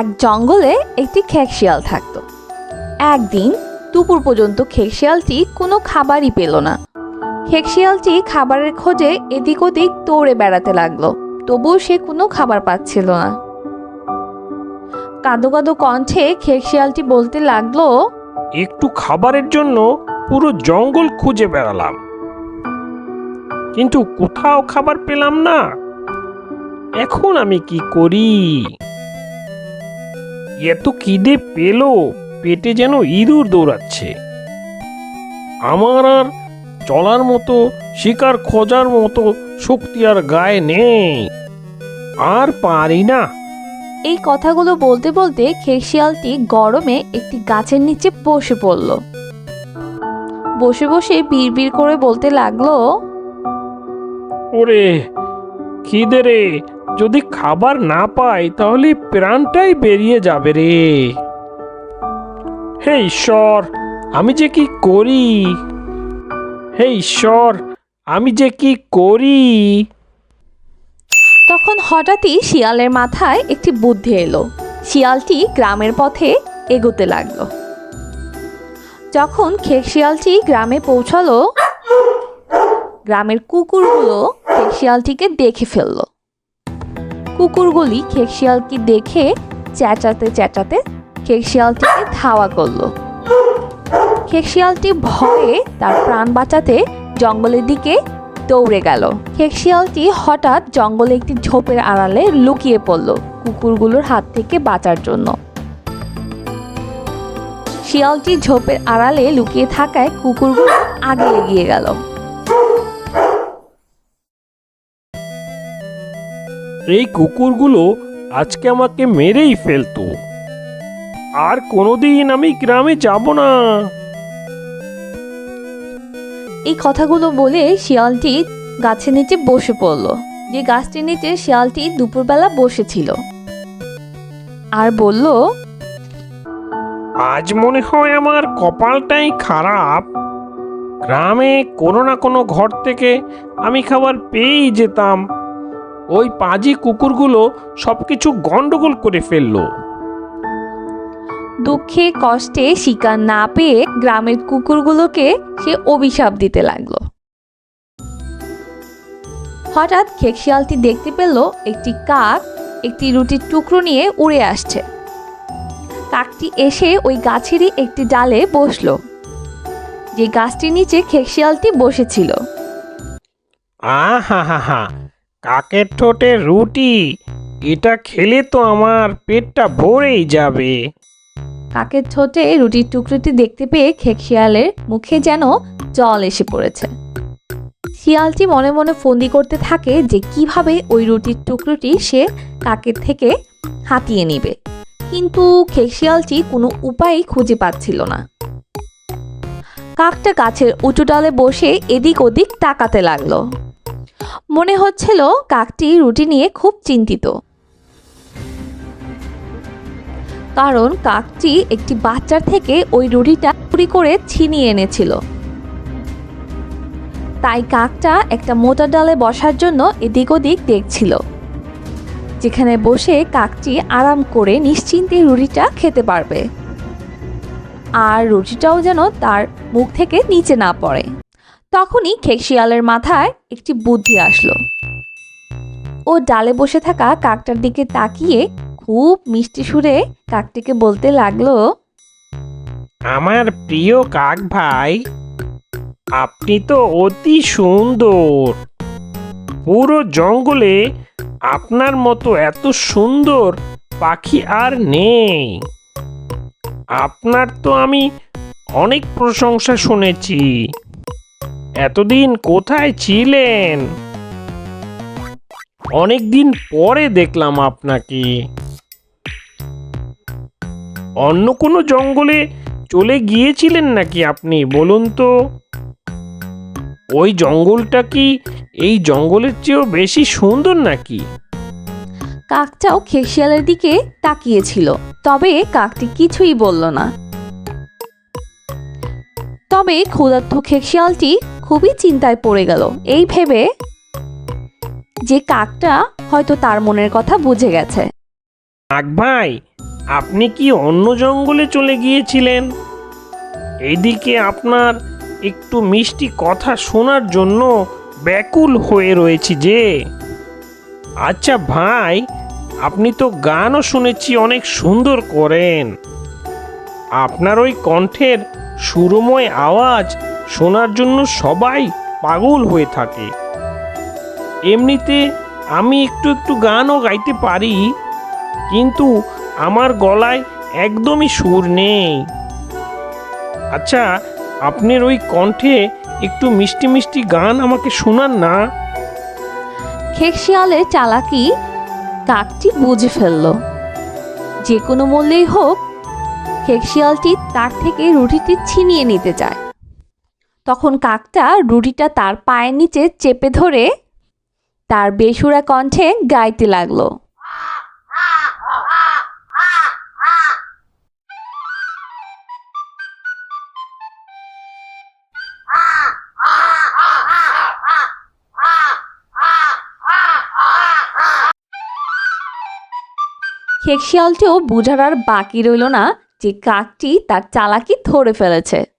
এক জঙ্গলে একটি খেক শিয়াল থাকতো। একদিন দুপুর পর্যন্ত খেক শিয়ালটি কোনো খাবারই পেল না। খেক শিয়ালটি খাবারের খোঁজে এদিক ওদিক দৌড়ে বেড়াতে লাগল, তবুও সে কোনো খাবার পাচ্ছিল না। কাঁদো কাঁদো কণ্ঠে খেক শিয়ালটি বলতে লাগল, একটু খাবারের জন্য পুরো জঙ্গল খুঁজে বেড়ালাম। কিন্তু কোথাও খাবার পেলাম না। এখন আমি কি করি? এত কিদে পেল পেটে যেন ইঁদুর দৌড়াচ্ছে। আমার আর চলার মতো শিকার খোঁজার মতো শক্তি আর গায়ে নেই। আর পারি না। এই কথাগুলো বলতে বলতে খেক শিয়ালটি গরমে একটি গাছের নিচে বসে পড়ল। বসে বসে বিড়বিড় করে বলতে লাগল ওরে খিদে রে। যদি খাবার না পাই, তাহলে প্রাণটাই বেরিয়ে যাবে রে। হে ঈশ্বর, আমি যে কি করি? হে ঈশ্বর, আমি যে কি করি? তখন হঠাৎই শিয়ালের মাথায় একটি বুদ্ধি এলো। শিয়ালটি গ্রামের পথে এগোতে লাগল। যখন খেক শিয়ালটি গ্রামে পৌঁছালো, গ্রামের কুকুরগুলো শিয়ালটিকে দেখে ফেলল। কুকুরগুলি খেক শিয়ালকে দেখে চেঁচাতে চেঁচাতে খেক শিয়ালটিকে ধাওয়া করল। খেক শিয়ালটি ভয়ে তার প্রাণ বাঁচাতে জঙ্গলের দিকে দৌড়ে গেল। খেক শিয়ালটি হঠাৎ জঙ্গলে একটি ঝোপের আড়ালে লুকিয়ে পড়ল কুকুরগুলোর হাত থেকে বাঁচার জন্য। শিয়ালটি ঝোপের আড়ালে লুকিয়ে থাকায় কুকুরগুলো আগে এগিয়ে গেল। এই কুকুরগুলো আজকে আমাকে মেরেই ফেলতো। আর কোনোদিন আমি গ্রামে যাব না। এই কথাগুলো বলে শিয়ালটি গাছের নিচে বসে পড়ল। যে গাছটির নিচে শিয়ালটি দুপুরবেলা বসেছিল। আর বলল আজ মনে হয় আমার কপালটাই খারাপ। গ্রামে কোনো না কোনো ঘর থেকে আমি খাবার পেয়েই যেতাম। ওই পাজি কুকুরগুলো সব কিছু গন্ডগোল করে ফেলল। দুঃখে কষ্টে শিকার না পেয়ে গ্রামের কুকুরগুলোকে সে অভিশাপ দিতে লাগল। হঠাৎ খেক শিয়ালটি দেখতে পেল একটি কাক একটি রুটির টুকরো নিয়ে উড়ে আসছে। কাকটি এসে ওই গাছেরই একটি ডালে বসল। যে গাছটির নিচে খেক শিয়ালটি বসেছিল। আহা হা হা কাকের ঠোঁটে রুটি? এটা খেলে তো আমার পেটটা ভরেই যাবে। কাকের ঠোঁটে রুটির টুকরোটি দেখতে পেয়ে খেক শিয়ালের মুখে যেন জল এসে পড়েছে। শিয়ালটি মনে মনে ফন্দি করতে থাকে যে কীভাবে ওই রুটির টুকরোটি সে কাকের থেকে হাতিয়ে নিবে। কিন্তু খেক শিয়ালটি কোনো উপায় খুঁজে পাচ্ছিল না। কাকটা গাছের উঁচু ডালে বসে এদিক ওদিক তাকাতে লাগল। মনে হচ্ছিল কাকটি রুটি নিয়ে খুব চিন্তিত। কারণ কাকটি একটি বাচ্চার থেকে ওই রুটিটা চুরি করে ছিনিয়ে এনেছিল। তাই কাকটা একটা মোটা ডালে বসার জন্য এদিক ওদিক দেখছিল, যেখানে বসে কাকটি আরাম করে নিশ্চিন্তে রুটিটা খেতে পারবে। আর রুটিটাও যেন তার মুখ থেকে নিচে না পড়ে। তখনই খেক শিয়ালের মাথায় একটি বুদ্ধি আসলো। ও ডালে বসে থাকা কাকটার দিকে তাকিয়ে খুব মিষ্টি সুরে কাকটিকে বলতে লাগল, আমার প্রিয় কাক ভাই, আপনি তো অতি সুন্দর। পুরো জঙ্গলে আপনার মতো এত সুন্দর পাখি আর নেই। আপনার তো আমি অনেক প্রশংসা শুনেছি। এতদিন কোথায় ছিলেন? অনেক দিন পরে দেখলাম আপনাকে। অন্য কোনো জঙ্গলে চলে গিয়েছিলেন নাকি আপনি, বলুন তো? ওই জঙ্গলটা কি এই জঙ্গলের চেয়েও বেশি সুন্দর নাকি? কাকটাও খেকশিয়ালের দিকে তাকিয়েছিল, তবে কাকটি কিছুই বলল না। তবে ক্ষুধার্ত খেকশিয়ালটি খুবই চিন্তায় পড়ে গেল। এই ভেবে যে কাকটা হয়তো তার মনের কথা বুঝে গেছে। কাক ভাই, আপনি কি অন্য জঙ্গলে চলে গিয়েছিলেন? এদিকে আপনার একটু মিষ্টি কথা শোনার জন্য ব্যাকুল হয়ে রয়েছি যে। আচ্ছা ভাই, আপনি তো গানও শুনেছি অনেক সুন্দর করেন। আপনার ওই কণ্ঠের সুরময় আওয়াজ শোনার জন্য সবাই পাগল হয়ে থাকে। এমনিতে আমি একটু একটু গানও গাইতে পারি, কিন্তু আমার গলায় একদমই সুর নেই। আচ্ছা আপনার ওই কণ্ঠে একটু মিষ্টি মিষ্টি গান আমাকে শোনান না। খেকশিয়ালের চালাকি কাকটি বুঝে ফেলল। যে কোনো মূল্যেই হোক খেকশিয়ালটি তার থেকে রুটিটি ছিনিয়ে নিতে চায়। তখন কাকটা রুটিটা তার পায়ের নিচে চেপে ধরে তার বেসুরা কণ্ঠে গাইতে লাগল। খেকশিয়ালটিও বুঝার আর বাকি রইল না যে কাকটি তার চালাকি ধরে ফেলেছে।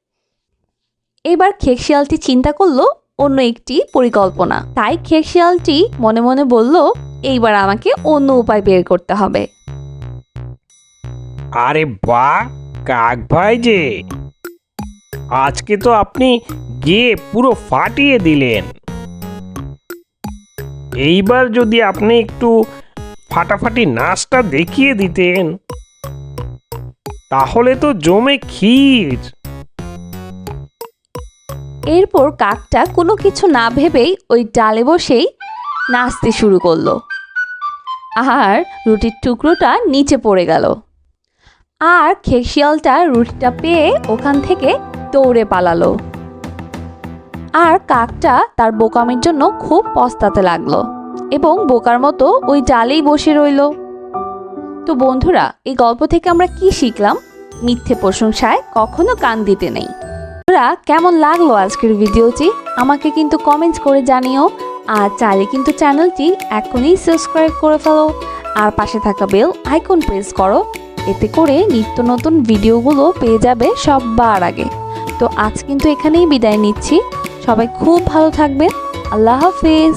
এবার খেকশিয়ালটি চিন্তা করল অন্য একটি পরিকল্পনা। তাই খেকশিয়ালটি মনে মনে বলল, এইবার আমাকে অন্য উপায় বের করতে হবে। আরে বাহ, কাক ভাই যে। আজকে তো আপনি গিয়ে পুরো ফাটিয়ে দিলেন। এইবার যদি আপনি একটু ফাটাফাটি নাচটা দেখিয়ে দিতেন, তাহলে তো জমে ক্ষীর। এরপর কাকটা কোনো কিছু না ভেবেই ওই ডালে বসেই নাচতে শুরু করল। আর রুটির টুকরোটা নিচে পড়ে গেল। আর খেকশিয়ালটা রুটিটা পেয়ে ওখান থেকে দৌড়ে পালালো। আর কাকটা তার বোকামির জন্য খুব পস্তাতে লাগল এবং বোকার মতো ওই ডালেই বসে রইল। তো বন্ধুরা, এই গল্প থেকে আমরা কি শিখলাম? মিথ্যে প্রশংসায় কখনো কান দিতে নেই। বন্ধুরা, কেমন লাগল আজকের ভিডিওটি? আমাকে কিন্তু কমেন্টস করে জানিও। আর চাইলে কিন্তু চ্যানেলটি এখনই সাবস্ক্রাইব করে ফেলো। আর পাশে থাকা বেল আইকন প্রেস করো। এতে করে নিত্য নতুন ভিডিওগুলো পেয়ে যাবে সববার আগে। তো আজ কিন্তু এখানেই বিদায় নিচ্ছি। সবাই খুব ভালো থাকবেন। আল্লাহ হাফিজ।